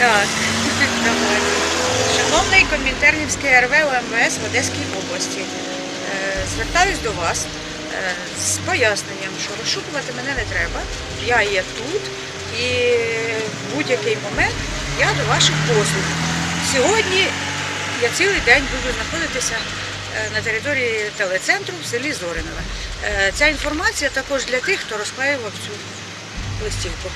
Давайте. Шановний Комінтернівський РВ ОМВС в Одеській області, е, звертаюсь до вас е, з поясненням, що розшукувати мене не треба. Я є тут і в будь-який момент я до ваших послуг. Сьогодні я цілий день буду знаходитися е, на території телецентру в селі Зоринове. Ця інформація також для тих, хто розклеював цю листівку.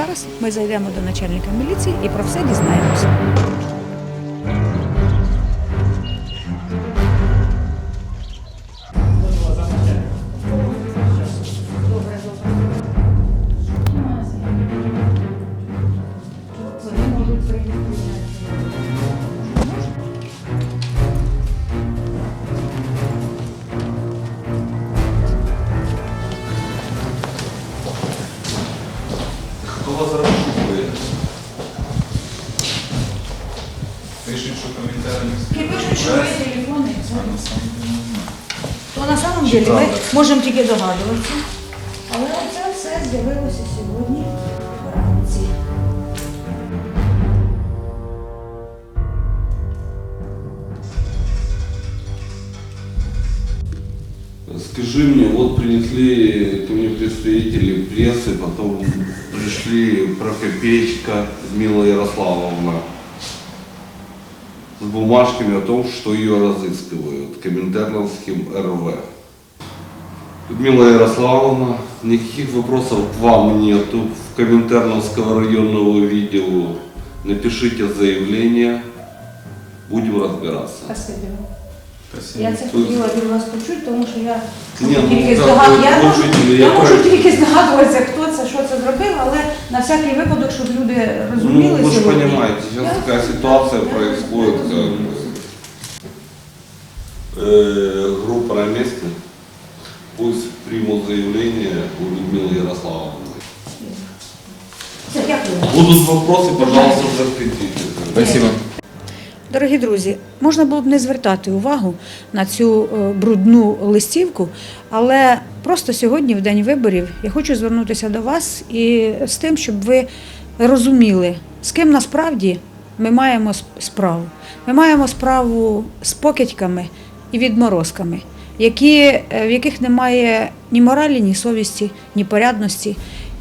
Зараз ми зайдемо до начальника міліції і про все дізнаємося. Хто вас розшукує? Пишуть, що коментарі. Пишуть, що ви телефони. А на самом деле не знаю. То на самом Чи деле ми правда? можемо тільки догадуватися. Але це все з'явилося сьогодні вранці. Скажи мне, вот принесли ко мне представители прессы, потом пришли Прокопеечка Мила Ярославовна с бумажками о том, что ее разыскивают Коминтерновским РВ. Людмила Ярославовна, никаких вопросов к вам нету. В Коминтерновского районного видео напишите заявление, будем разбираться. Спасибо. Я це хотіла від вас почути, тому що я Ні, можу ну, тільки так, здогад... ви я, можу... можете, я я можу про- тільки здогадуватися, хто це, що це зробив, але на всякий випадок, щоб люди Ну, розуміли вы же сьогодні. понимаете, сейчас Я- такая ситуация я происходит. как розумію. бы. Э, группа на месте. Пусть примут заявление у Людмилы Ярославовны. Все, дякую. Будут вопросы, пожалуйста, заходите. Спасибо. Дорогі друзі, можна було б не звертати увагу на цю е, брудну листівку, але просто сьогодні, в день виборів, я хочу звернутися до вас і з тим, щоб ви розуміли, з ким насправді ми маємо справу. Ми маємо справу з покидьками і відморозками, які, е, в яких немає ні моралі, ні совісті, ні порядності.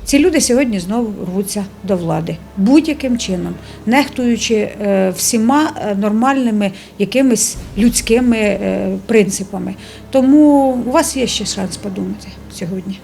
Ці люди сьогодні знову рвуться до влади будь-яким чином, нехтуючи е, всіма е, нормальними якимись людськими е, принципами. Тому у вас є ще шанс подумати сьогодні.